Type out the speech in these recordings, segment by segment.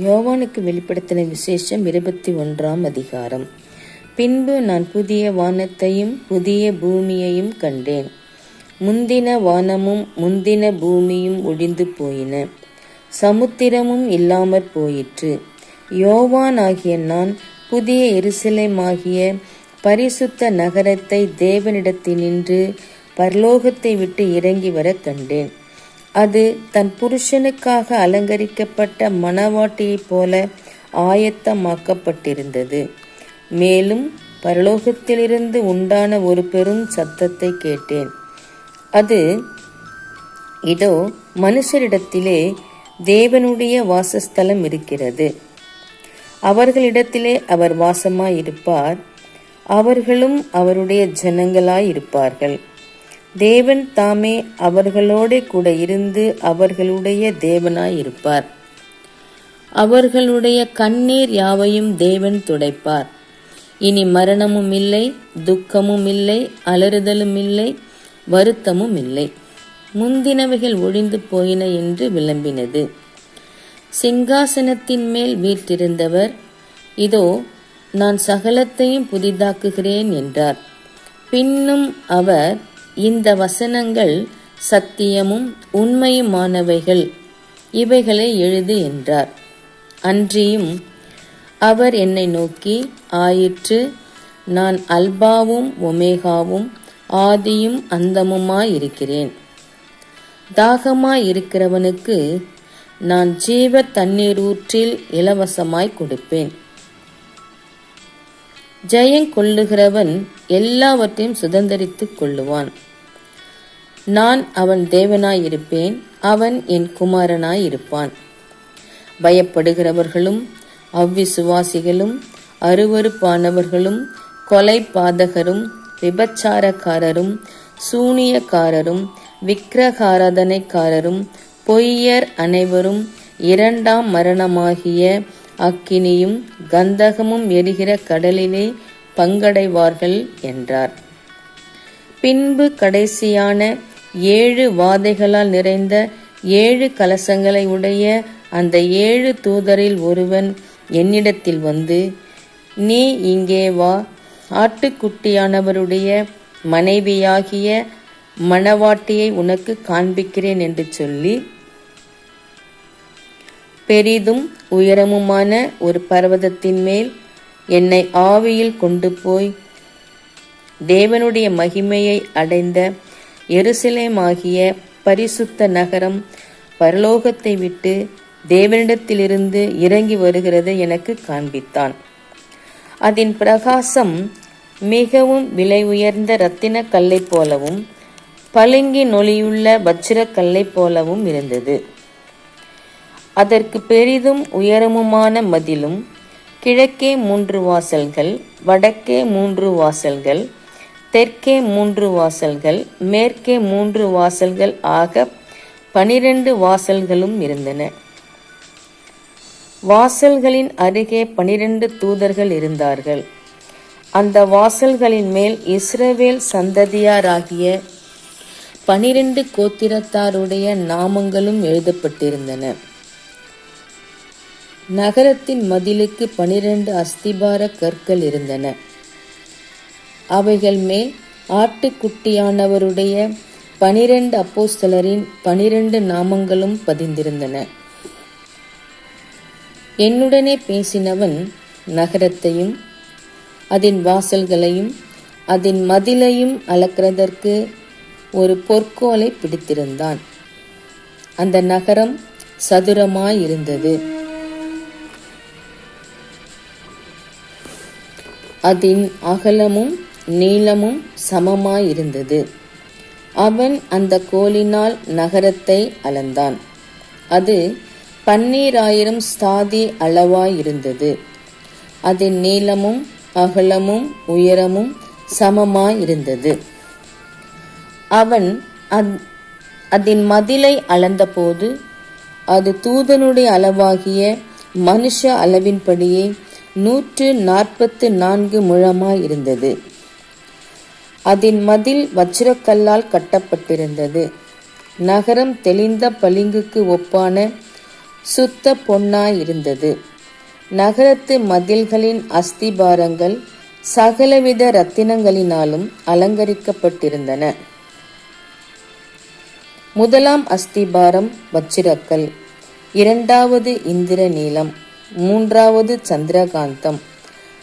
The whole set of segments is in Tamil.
யோவானுக்கு வெளிப்படுத்தின விசேஷம் இருபத்தி ஒன்றாம் அதிகாரம். பின்பு நான் புதிய வானத்தையும் புதிய பூமியையும் கண்டேன். முந்தின வானமும் முந்தின பூமியும் ஒழிந்து போயின. சமுத்திரமும் இல்லாமற் போயிற்று. யோவான் ஆகிய நான் புதிய எருசலேமாகிய பரிசுத்த நகரத்தை தேவனிடத்தினின்று பரலோகத்தை விட்டு இறங்கி வர கண்டேன். அது தன் புருஷனுக்காக அலங்கரிக்கப்பட்ட மணவாட்டியைப் போல ஆயத்தமாக்கப்பட்டிருந்தது. மேலும் பரலோகத்திலிருந்து உண்டான ஒரு பெரும் சத்தத்தை கேட்டேன். அது இதோ மனுஷரிடத்திலே தேவனுடைய வாசஸ்தலம் இருக்கிறது. அவர்களிடத்திலே அவர் வாசமாயிருப்பார். அவர்களும் அவருடைய ஜனங்களாயிருப்பார்கள். தேவன் தாமே அவர்களோட கூட இருந்து அவர்களுடைய தேவனாயிருப்பார். அவர்களுடைய கண்ணீர் யாவையும் தேவன் துடைப்பார். இனி மரணமும் இல்லை துக்கமும் இல்லை அலறுதலும் இல்லை வருத்தமும் இல்லை. முந்தினவைகள் ஒழிந்து போயின என்று விளம்பினது. சிங்காசனத்தின் மேல் வீற்றிருந்தவர் இதோ நான் சகலத்தையும் புதிதாக்குகிறேன் என்றார். பின்னும் அவர் இந்த வசனங்கள் சத்தியமும் உண்மையுமானவைகள். இவைகளை எழுது என்றார். அன்றியும் அவர் என்னை நோக்கி ஆயிற்று நான் அல்பாவும் ஒமேகாவும் ஆதியும் அந்தமுமாயிருக்கிறேன். தாகமாயிருக்கிறவனுக்கு நான் ஜீவ தண்ணீரூற்றில் இலவசமாய் கொடுப்பேன். ஜெயம் கொள்ளுகிறவன் எல்லாவற்றையும் சுதந்திரித்துக் கொள்ளுவான். நான் அவன் தேவனாயிருப்பேன் அவன் என் குமாரனாயிருப்பான். பயப்படுகிறவர்களும் அவ்விசுவாசிகளும் அருவருப்பானவர்களும் கொலை பாதகரும் விபச்சாரக்காரரும் சூனியக்காரரும் விக்கிரகாராதனைக்காரரும் பொய்யர் அனைவரும் இரண்டாம் மரணமாகிய அக்கினியும் கந்தகமும் எரிகிற கடலிலே பங்கடைவார்கள் என்றார். பின்பு கடைசியான ஏழு வாதைகளால் நிறைந்த ஏழு கலசங்களை உடைய அந்த ஏழு தூதரில் ஒருவன் என்னிடத்தில் வந்து நீ இங்கே வா. ஆட்டுக்குட்டியானவருடைய மனைவியாகிய மணவாட்டியை உனக்கு காண்பிக்கிறேன் என்று சொல்லி பெரிதும் உயரமுமான ஒரு பர்வதத்தின் மேல் என்னை ஆவியில் கொண்டு போய் தேவனுடைய மகிமையை அடைந்த எருசலேமாகிய பரிசுத்த நகரம் பரலோகத்தை விட்டு தேவனிடத்திலிருந்து இறங்கி வருகிறது எனக்கு காண்பித்தான். அதன் பிரகாசம் மிகவும் விலை உயர்ந்த இரத்தின கல்லை போலவும் பளிங்கி நொலியுள்ள வச்சிரக் கல்லை போலவும் இருந்தது. அதற்கு பெரிதும் உயரமுமான மதிலும் கிழக்கே மூன்று வாசல்கள் வடக்கே மூன்று வாசல்கள் தெற்கே மூன்று வாசல்கள் மேற்கே மூன்று வாசல்கள் ஆக பனிரெண்டு வாசல்களும் இருந்தன. வாசல்களின் அருகே பனிரெண்டு தூதர்கள் இருந்தார்கள். அந்த வாசல்களின் மேல் இஸ்ரவேல் சந்ததியாராகிய பனிரெண்டு கோத்திரத்தாருடைய நாமங்களும் எழுதப்பட்டிருந்தன. நகரத்தின் மதிலுக்கு பனிரெண்டு அஸ்திபார கற்கள் இருந்தன. அவைகள் மேல் ஆட்டுக்குட்டியானவருடைய பனிரெண்டு அப்போஸ்தலரின் பனிரெண்டு நாமங்களும் பதிந்திருந்தன. என்னுடனே பேசினவன் நகரத்தையும் அதன் வாசல்களையும் அதன் மதிலையும் அளக்கிறதற்கு ஒரு பொற்கோலை பிடித்திருந்தான். அந்த நகரம் சதுரமாயிருந்தது அதன் அகலமும் நீளமும் சமமாயிருந்தது. அவன் அந்த கோலினால் நகரத்தை அளந்தான். அது பன்னீராயிரம் ஸ்தாதி அளவாயிருந்தது. அதன் நீளமும் அகலமும் உயரமும் சமமாயிருந்தது. அவன் அதன் மதிலை அளந்தபோது அது தூதனுடைய அளவாகிய மனுஷ அளவின்படியே நூற்று நாற்பத்து நான்கு முழமாயிருந்தது. அதன் மதில் வச்சிரக்கல்லால் கட்டப்பட்டிருந்தது. நகரம் தெளிந்த பளிங்குக்கு ஒப்பான சுத்த பொன்னாயிருந்தது. நகரத்து மதில்களின் அஸ்திபாரங்கள் சகலவித ரத்தினங்களினாலும் அலங்கரிக்கப்பட்டிருந்தன. முதலாம் அஸ்திபாரம் வச்சிரக்கல் இரண்டாவது இந்திர நீளம் மூன்றாவது சந்திரகாந்தம்.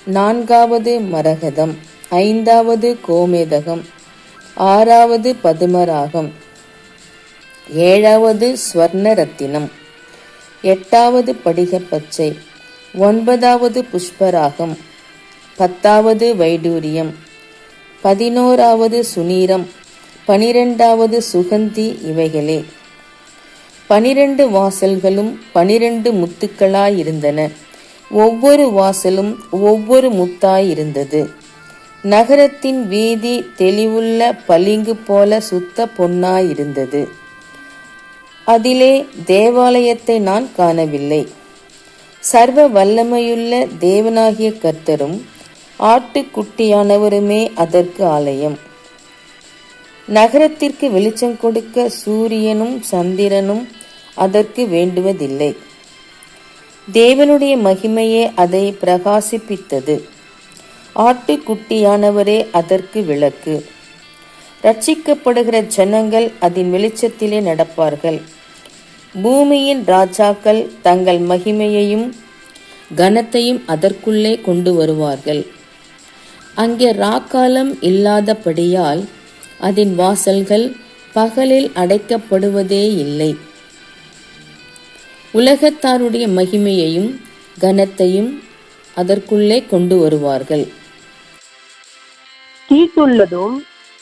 நான்காவது மரகதம். ஐந்தாவது கோமேதகம். ஆறாவது பதுமராகம். ஏழாவது ஸ்வர்ண ரத்தினம் எட்டாவது படிகப்பச்சை. ஒன்பதாவது புஷ்பராகம். பத்தாவது வைடூரியம். பதினோராவது சுனீரம் பனிரெண்டாவது சுகந்தி இவைகளே. பனிரெண்டு வாசல்களும் பனிரெண்டு முத்துக்களாயிருந்தன. ஒவ்வொரு வாசலும் ஒவ்வொரு முத்தாயிருந்தது. நகரத்தின் வீதி தெளிவுள்ள பளிங்கு போல சுத்த பொன்னாயிருந்தது. அதிலே தேவாலயத்தை நான் காணவில்லை. சர்வ வல்லமையுள்ள தேவனாகிய கர்த்தரும் ஆட்டுக்குட்டியானவருமே அதற்கு ஆலயம். நகரத்திற்கு வெளிச்சம் கொடுக்க சூரியனும் சந்திரனும் அதற்கு வேண்டுவதில்லை. தேவனுடைய மகிமையே அதை பிரகாசிப்பித்தது. ஆட்டுக்குட்டியானவரே அதற்கு விளக்கு. ரட்சிக்கப்படுகிற ஜனங்கள் அதன் வெளிச்சத்திலே நடப்பார்கள். பூமியின் ராஜாக்கள் தங்கள் மகிமையையும் கனத்தையும் அதற்குள்ளே கொண்டு வருவார்கள். அங்கே ராக்காலம் இல்லாதபடியால் அதன் வாசல்கள் பகலில் அடைக்கப்படுவதே இல்லை. உலகத்தாருடைய மகிமையையும் கனத்தையும் அதற்குள்ளே கொண்டு வருவார்கள். தீட்டுள்ளதும்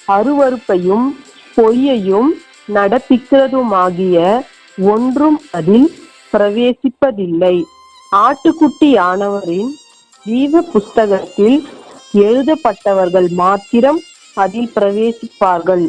அருவருப்பையும் பொய்யையும் நடப்பிக்கிறதுமாகிய ஒன்றும் அதில் பிரவேசிப்பதில்லை. ஆட்டுக்குட்டியானவரின் ஜீவ புஸ்தகத்தில் எழுதப்பட்டவர்கள் மாத்திரம் அதில் பிரவேசிப்பார்கள்.